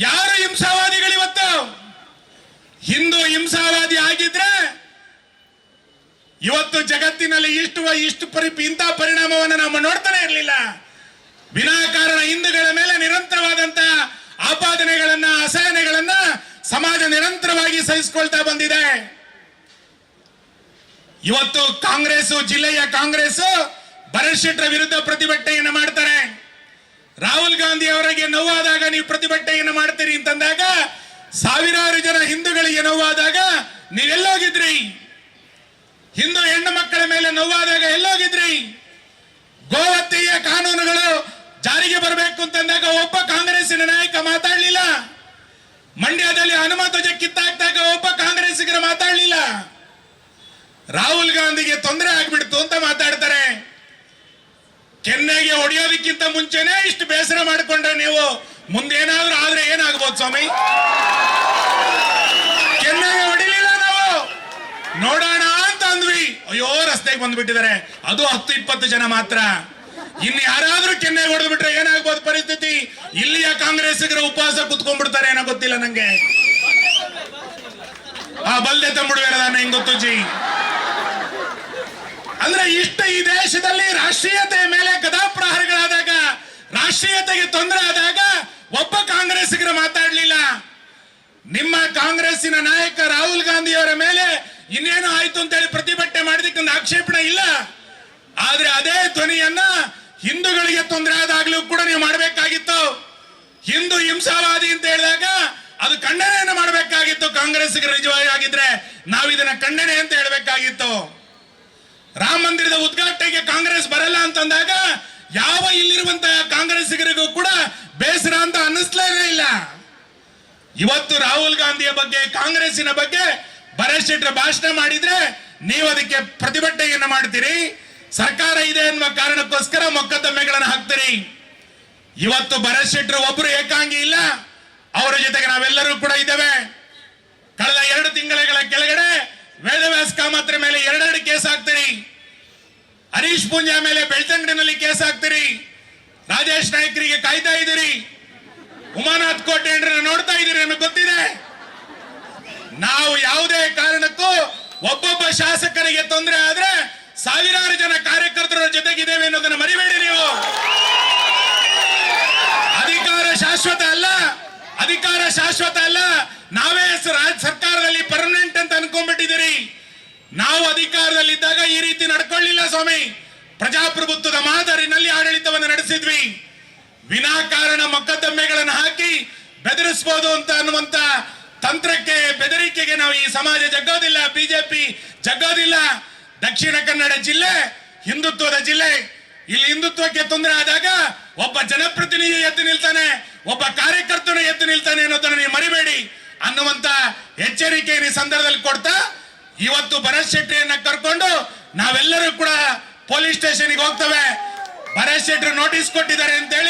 ಯಾರು ಹಿಂಸಾವಾದಿಗಳು ಇವತ್ತು? ಹಿಂದೂ ಹಿಂಸಾವಾದಿ ಆಗಿದ್ರೆ ಇವತ್ತು ಜಗತ್ತಿನಲ್ಲಿ ಇಷ್ಟು ಇಷ್ಟು ಪರಿ ಇಂಥ ಪರಿಣಾಮವನ್ನು ನಾವು ನೋಡ್ತಾನೆ ಇರಲಿಲ್ಲ. ವಿನಾಕಾರಣ ಹಿಂದೂಗಳ ಮೇಲೆ ನಿರಂತರವಾದಂತ ಆಪಾದನೆಗಳನ್ನ, ಅಸಹನೆಗಳನ್ನ ಸಮಾಜ ನಿರಂತರವಾಗಿ ಸಹಿಸಿಕೊಳ್ತಾ ಬಂದಿದೆ. ಇವತ್ತು ಕಾಂಗ್ರೆಸ್ ಜಿಲ್ಲೆಯ ಕಾಂಗ್ರೆಸ್ ಭರತ್ ಶೆಟ್ಟರ ವಿರುದ್ಧ ರಾಹುಲ್ ಅವರಿಗೆ ನೋವಾದಾಗ ನೀವು ಪ್ರತಿಭಟನೆಯನ್ನು ಮಾಡ್ತೀರಿ ಅಂತಂದಾಗ ಸಾವಿರಾರು ಜನ ಹಿಂದೂಗಳಿಗೆ ನೋವಾದಾಗ ನೀವೆಲ್ಲೋಗಿದ್ರಿ ಹಿಂದೂ ಹೆಣ್ಣು ಮಕ್ಕಳ ಮೇಲೆ ನೋವಾದಾಗ ಎಲ್ಲೋಗಿದ್ರಿ. ಗೋವತ್ತೆಯ ಕಾನೂನುಗಳು ಜಾರಿಗೆ ಬರಬೇಕು ಅಂತಂದಾಗ ಒಬ್ಬ ಕಾಂಗ್ರೆಸ್ಸಿನ ನಾಯಕ ಮಾತಾಡಲಿಲ್ಲ. ಮಂಡ್ಯದಲ್ಲಿ ಹನುಮಂತ ಧ್ವಜ ಕಿತ್ತಾಕ್ದಾಗ ಒಬ್ಬ ಕಾಂಗ್ರೆಸ್ಸಿಗರ ಮಾತಾಡಲಿಲ್ಲ. ರಾಹುಲ್ ಗಾಂಧಿಗೆ ತೊಂದರೆ ಆಗ್ಬಿಡ್ತು ಅಂತ ಮಾತಾಡ್ತಾರೆ. ಕೆನ್ನೆಗೆ ಹೊಡೆಯೋದಕ್ಕಿಂತ ಮುಂಚೆನೆ ಇಷ್ಟು ಬೇಸರ ಮಾಡಿಕೊಂಡ್ರೆ ಮುಂದೇನಾದ್ರೂ ಆದ್ರೆ ಏನಾಗ್ಬೋದು ಸ್ವಾಮಿ? ಚೆನ್ನಾಗಿ ಹೊಡಿಲಿಲ್ಲ ನಾವು. ನೋಡೋಣ ಅಂತ ಅಂದ್ವಿ. ಅಯ್ಯೋ, ರಸ್ತೆಗೆ ಬಂದ್ಬಿಟ್ಟಿದ್ದಾರೆ. ಅದು ಹತ್ತು, ಇಪ್ಪತ್ತು ಜನ ಮಾತ್ರ. ಇನ್ನು ಯಾರಾದ್ರೂ ಕೆನ್ನೆ ಹೊಡೆದು ಬಿಟ್ರೆ ಏನಾಗ್ಬೋದು ಪರಿಸ್ಥಿತಿ? ಇಲ್ಲಿಯ ಕಾಂಗ್ರೆಸ್ಸಿಗರ ಉಪವಾಸ ಕುತ್ಕೊಂಡ್ಬಿಡ್ತಾರೆ ಏನೋ ಗೊತ್ತಿಲ್ಲ ನಂಗೆ. ಆ ಬಲ್ದೆ ತಂಬಿಡುವೇನದ ಹೆಂಗ್ ಗೊತ್ತು ಜಿ ಅಂದ್ರೆ ಇಷ್ಟ ಈ ದೇಶದಲ್ಲಿ ರಾಷ್ಟ್ರೀಯತೆಯ ಮೇಲೆ ಗದಾಪ್ರಹಾರಗಳಾದಾಗ ರಾಷ್ಟ್ರೀಯತೆಗೆ ತೊಂದರೆ ಆದಾಗ ಒಬ್ಬ ಕಾಂಗ್ರೆಸ್ಸಿಗರು ಮಾತಾಡ್ಲಿಲ್ಲ. ನಿಮ್ಮ ಕಾಂಗ್ರೆಸ್ಸಿನ ನಾಯಕ ರಾಹುಲ್ ಗಾಂಧಿ ಅವರ ಮೇಲೆ ಇನ್ನೇನು ಆಯ್ತು ಅಂತ ಹೇಳಿ ಪ್ರತಿಭಟನೆ ಮಾಡಿದಕ್ಕೊಂದು ಆಕ್ಷೇಪಣೆ ಇಲ್ಲ. ಆದ್ರೆ ಅದೇ ಧ್ವನಿಯನ್ನ ಹಿಂದೂಗಳಿಗೆ ತೊಂದರೆ ಆದಾಗ್ಲೂ ಕೂಡ ನೀವು ಮಾಡಬೇಕಾಗಿತ್ತು. ಹಿಂದೂ ಹಿಂಸಾವಾದಿ ಅಂತ ಹೇಳಿದಾಗ ಅದು ಖಂಡನೆಯನ್ನು ಮಾಡಬೇಕಾಗಿತ್ತು. ಕಾಂಗ್ರೆಸ್ಗೆ ನಿಜವಾಗಿ ಆಗಿದ್ರೆ ನಾವು ಇದನ್ನ ಖಂಡನೆ ಅಂತ ಹೇಳಬೇಕಾಗಿತ್ತು. ರಾಮ ಮಂದಿರದ ಉದ್ಘಾಟನೆಗೆ ಕಾಂಗ್ರೆಸ್ ಬರಲ್ಲ ಅಂತಂದಾಗ ಯಾವ ಇಲ್ಲಿರುವಂತಹ ಕಾಂಗ್ರೆಸ್ಸಿಗರಿಗೂ ಕೂಡ ಬೇಸರ ಅಂತ ಅನ್ನಿಸ್ಲೇನೇ ಇಲ್ಲ. ಇವತ್ತು ರಾಹುಲ್ ಗಾಂಧಿಯ ಬಗ್ಗೆ, ಕಾಂಗ್ರೆಸ್ಸಿನ ಬಗ್ಗೆ ಭರತ್ ಶೆಟ್ಟರ್ ಭಾಷಣ ಮಾಡಿದ್ರೆ ನೀವು ಅದಕ್ಕೆ ಪ್ರತಿಭಟನೆಯನ್ನು ಮಾಡ್ತೀರಿ. ಸರ್ಕಾರ ಇದೆ ಎನ್ನುವ ಕಾರಣಕ್ಕೋಸ್ಕರ ಮೊಕದ್ದಮೆಗಳನ್ನು ಹಾಕ್ತೀರಿ. ಇವತ್ತು ಭರತ್ ಶೆಟ್ಟರ್ ಒಬ್ರು ಏಕಾಂಗಿ ಇಲ್ಲ. ಅವರ ಜೊತೆಗೆ ನಾವೆಲ್ಲರೂ ಕೂಡ ಇದ್ದೇವೆ. ಕಳೆದ ಎರಡು ತಿಂಗಳ ಕೆಳಗಡೆ ವೇದವ್ಯಾಸ ಕಾಮತ್ರ ಮೇಲೆ ಎರಡೆರಡು ಕೇಸ್ ಹಾಕ್ತೀರಿ. ಹರೀಶ್ ಪೂಂಜಾ ಮೇಲೆ ಬೆಳ್ತಂಗಡಿನಲ್ಲಿ ಕೇಸ್ ಹಾಕ್ತೀರಿ. ರಾಜೇಶ್ ನಾಯ್ಕರಿಗೆ ಕಾಯ್ತಾ ಇದ್ದೀರಿ. ಉಮಾನಾಥ್ ಕೋಟೆ ನೋಡ್ತಾ ಇದ್ದೀರಿ ನಮಗೆ ಗೊತ್ತಿದೆ. ನಾವು ಯಾವುದೇ ಕಾರಣಕ್ಕೂ ಒಬ್ಬೊಬ್ಬ ಶಾಸಕರಿಗೆ ತೊಂದರೆ ಆದ್ರೆ ಸಾವಿರಾರು ಜನ ಕಾರ್ಯಕರ್ತರ ಜೊತೆಗಿದ್ದೇವೆ ಅನ್ನೋದನ್ನ ಮರಿಬೇಡಿ ನೀವು. ಅಧಿಕಾರ ಶಾಶ್ವತ ಅಲ್ಲ, ಅಧಿಕಾರ ಶಾಶ್ವತ ಅಲ್ಲ. ನಾವೇ ರಾಜ್ಯ ರಾಜ್ ಸರ್ಕಾರದಲ್ಲಿ ಪರ್ಮನೆಂಟ್ ಅಂತ ಅನ್ಕೊಂಡ್ಬಿಟ್ಟಿದ್ದೀರಿ. ನಾವು ಅಧಿಕಾರದಲ್ಲಿದ್ದಾಗ ಈ ರೀತಿ ನಡ್ಕೊಳ್ಳಿಲ್ಲ ಸ್ವಾಮಿ. ಪ್ರಜಾಪ್ರಭುತ್ವದ ಮಾದರಿನಲ್ಲಿ ಆಡಳಿತವನ್ನು ನಡೆಸಿದ್ವಿ. ವಿನಾಕಾರಣ ಮೊಕದ್ದಮೆಗಳನ್ನು ಹಾಕಿ ಬೆದರಿಸಬಹುದು ಅಂತ ಅನ್ನುವಂತ ತಂತ್ರಕ್ಕೆ ಬೆದರಿಕೆಗೆ ನಾವು ಈ ಸಮಾಜ ಜಗ್ಗೋದಿಲ್ಲ. ಬಿಜೆಪಿ ಜಗ್ಗೋದಿಲ್ಲ. ದಕ್ಷಿಣ ಕನ್ನಡ ಜಿಲ್ಲೆ, ಹಿಂದುತ್ವದ ಜಿಲ್ಲೆ. ಇಲ್ಲಿ ಹಿಂದುತ್ವಕ್ಕೆ ತೊಂದರೆ ಆದಾಗ ಒಬ್ಬ ಜನಪ್ರತಿನಿಧಿ ಎದ್ದು ನಿಲ್ತಾನೆ, ಒಬ್ಬ ಕಾರ್ಯಕರ್ತನು ಎದ್ದು ನಿಲ್ತಾನೆ ಅನ್ನೋದನ್ನ ನೀವು ಮರಿಬೇಡಿ ಅನ್ನುವಂತ ಎಚ್ಚರಿಕೆ ಈ ಸಂದರ್ಭದಲ್ಲಿ ಕೊಡ್ತಾ ಇವತ್ತು ಭರತ್ ಶೆಟ್ಟಿಯನ್ನ ಕರ್ಕೊಂಡು ನಾವೆಲ್ಲರೂ ಕೂಡ ಪೊಲೀಸ್ ಸ್ಟೇಷನ್ಗೆ ಹೋಗ್ತವೆ. ಭರತ್ ಶೆಟ್ಟಿ ನೋಟಿಸ್ ಕೊಟ್ಟಿದ್ದಾರೆ ಅಂತೇಳಿ